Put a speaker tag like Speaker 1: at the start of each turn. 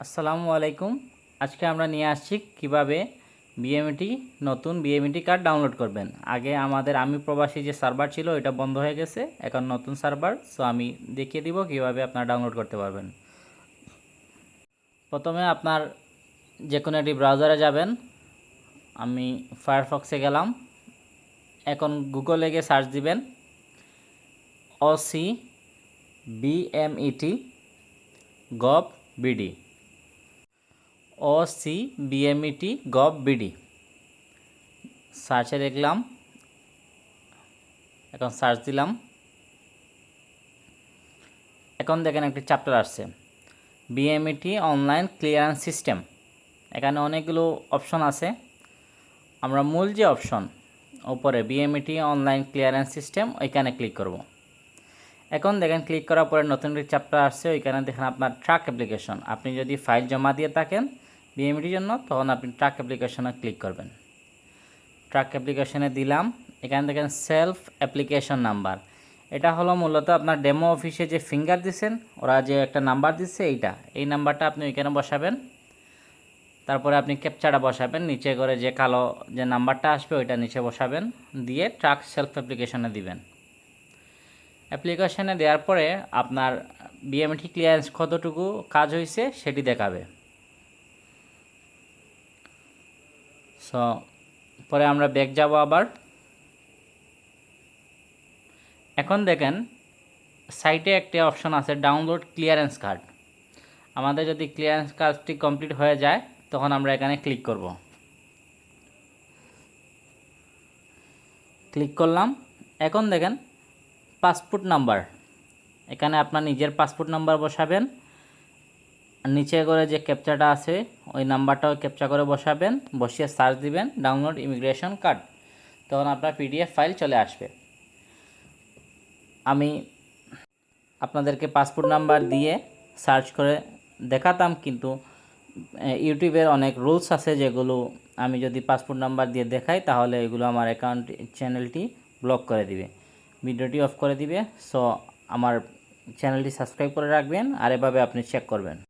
Speaker 1: আসসালামু আলাইকুম। আজকে আমরা নিয়ে আসছি কীভাবে বিএমটি নতুন বিএমটি কার্ড ডাউনলোড করবেন। আগে আমাদের আমি প্রবাসী যে সার্ভার ছিল এটা বন্ধ হয়ে গেছে। এখন নতুন সার্ভার সো আমি দেখিয়ে দিব কীভাবে আপনারা ডাউনলোড করতে পারবেন। প্রথমে আপনার যে কোনো একটি ব্রাউজারে যাবেন। আমি ফায়ারফক্সে গেলাম। এখন গুগলে গিয়ে সার্চ দিবেন। অসি বিএমইটি গভ বিডি সি বিএমইটি গভ বিডি সার্চে দেখলাম। এখন সার্চ দিলাম। এখন দেখেন একটি চ্যাপ্টার আসছে। বিএমইটি অনলাইন ক্লিয়ারেন্স সিস্টেম এখানে অনেকগুলো অপশন আছে। আমরা মূল যে অপশন উপরে বিএমইটি অনলাইন ক্লিয়ারেন্স সিস্টেম ওইখানে ক্লিক করব। এখন দেখেন ক্লিক করার পরে নতুন একটি চ্যাপ্টার আসছে, ওইখানে দেখেন আপনার ট্রাক অ্যাপ্লিকেশন আপনি যদি ফাইল জমা দিয়ে থাকেন বিএমটির জন্য, তখন আপনি ট্রাক অ্যাপ্লিকেশনে ক্লিক করবেন। ট্রাক অ্যাপ্লিকেশনে দিলাম, এখানে দেখেন সেলফ অ্যাপ্লিকেশন নাম্বার। এটা হলো মূলত আপনার ডেমো অফিসে যে ফিঙ্গার দিছেন, ওরা যে একটা নাম্বার দিচ্ছে এইটা। এই নাম্বারটা আপনি ওইখানে বসাবেন। তারপরে আপনি ক্যাপচাটা বসাবেন, নিচে করে যে কালো যে নাম্বারটা আসবে ওইটা নিচে বসাবেন, দিয়ে ট্রাক সেলফ অ্যাপ্লিকেশনে দিবেন। অ্যাপ্লিকেশনে দেওয়ার পরে আপনার বিএমটি ক্লিয়ারেন্স কতটুকু কাজ হয়েছে সেটি দেখাবে। সো পরে আমরা ব্যাক যাব আবার। এখন দেখেন সাইটে একটি অপশন আছে ডাউনলোড ক্লিয়ারেন্স কার্ড আমাদের যদি ক্লিয়ারেন্স কার্ডটি কমপ্লিট হয়ে যায়, তখন আমরা এখানে ক্লিক করব। ক্লিক করলাম। এখন দেখেন পাসপোর্ট নাম্বার এখানে আপনার নিজের পাসপোর্ট নাম্বার বসাবেন। নিচে করে যে ক্যাপচাটা আছে, ওই নাম্বারটাও ক্যাপচা করে বসাবেন, বসিয়ে সার্চ দিবেন ডাউনলোড ইমিগ্রেশন কার্ড তখন আপনার পিডিএফ ফাইল চলে আসবে। আমি আপনাদেরকে পাসপোর্ট নাম্বার দিয়ে সার্চ করে দেখাতাম, কিন্তু ইউটিউবের অনেক রুলস আছে যেগুলো আমি যদি পাসপোর্ট নাম্বার দিয়ে দেখাই, তাহলে এগুলো আমার অ্যাকাউন্ট চ্যানেলটি ব্লক করে দিবে। ভিডিওটি অফ করে দিবে। সো আমার চ্যানেলটি সাবস্ক্রাইব করে রাখবেন, আর এভাবে আপনি চেক করবেন।